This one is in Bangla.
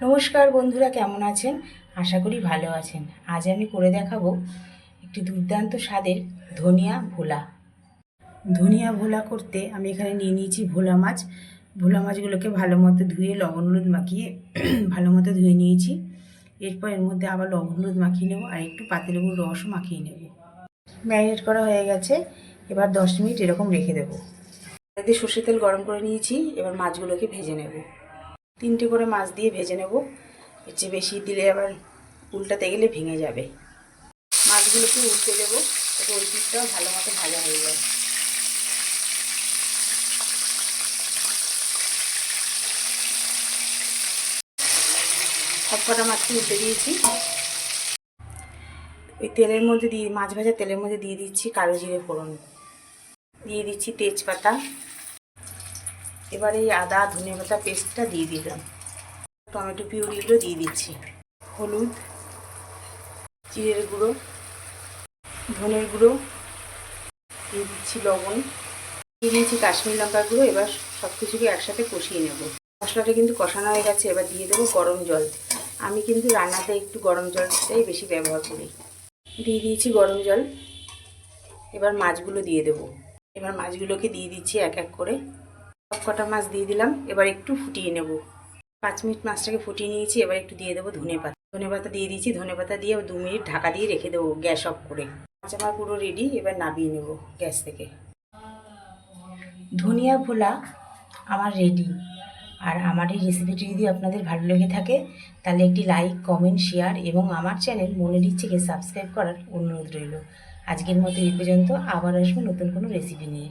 নমস্কার বন্ধুরা, কেমন আছেন? আশা করি ভালো আছেন। আজ আমি করে দেখাবো একটি দুর্দান্ত স্বাদের ধনিয়া ভোলা। ধনিয়া ভোলা করতে আমি এখানে নিয়ে নিয়েছি ভোলা মাছ। ভোলা মাছগুলোকে ভালো মতো ধুয়ে লবণ হলুদ মাখিয়ে ভালো মতো ধুয়ে নিয়েছি। এরপর এর মধ্যে আবার লবণ হলুদ মাখিয়ে নেব আর একটু পাতিলেবুর রসও মাখিয়ে নেব। ম্যারিনেট করা হয়ে গেছে। এবার দশ মিনিট এরকম রেখে দেবো। এতে সর্ষের তেল গরম করে নিয়েছি। এবার মাছগুলোকে ভেজে নেব। তিনটে করে মাছ দিয়ে ভেজে নেব। চেয়ে বেশি দিলে আবার উল্টাতে গেলে ভেঙে যাবে। মাছগুলোকে উল্টে দেবো যাতে ওই পিঠটাও ভালো মতো ভাজা হয়ে যায়। সব কটা মাছকে উল্টে দিয়েছি। ওই তেলের মধ্যে দিয়ে, মাছ ভাজা তেলের মধ্যে দিয়ে দিচ্ছি কালো জিরে ফোড়ন। দিয়ে দিচ্ছি তেজপাতা। এবার এই আদা ধনে পাতা পেস্টটা দিয়ে দিলাম। টমেটো পিউরিগুলো দিয়ে দিচ্ছি। হলুদ, জিরের গুঁড়ো, ধনের গুঁড়ো, দিয়ে দিচ্ছি লবণ, দিয়ে দিয়েছি কাশ্মীর লঙ্কার গুঁড়ো। এবার সব কিছুকে একসাথে কষিয়ে নেব। মশলাটা কিন্তু কষানো হয়ে গেছে, এবার দিয়ে দেবো গরম জল। আমি কিন্তু রান্নাতে একটু গরম জলটাই বেশি ব্যবহার করি। দিয়ে দিয়েছি গরম জল। এবার মাছগুলো দিয়ে দেবো। এবার মাছগুলোকে দিয়ে দিচ্ছি এক এক করে। সব কটা মাছ দিয়ে দিলাম, এবার একটু ফুটিয়ে নেব। পাঁচ মিনিট মাছটাকে ফুটিয়ে নিয়েছি, এবার একটু দিয়ে দেবো ধনে পাতা। ধনে পাতা দিয়ে দিয়েছি, ধনে পাতা দিয়ে দু মিনিট ঢাকা দিয়ে রেখে দেবো গ্যাস অফ করে। মাছ আমার পুরো রেডি এবার নামিয়ে নেব গ্যাস থেকে। ধনিয়া ভোলা আমার রেডি আর আমার এই রেসিপিটি যদি আপনাদের ভালো লেগে থাকে, তাহলে একটি লাইক কমেন্ট শেয়ার এবং আমার চ্যানেল মনের ইচ্ছেকে সাবস্ক্রাইব করার অনুরোধ রইল। আজকের মতো এই পর্যন্ত, আবার আসব নতুন কোনো রেসিপি নিয়ে।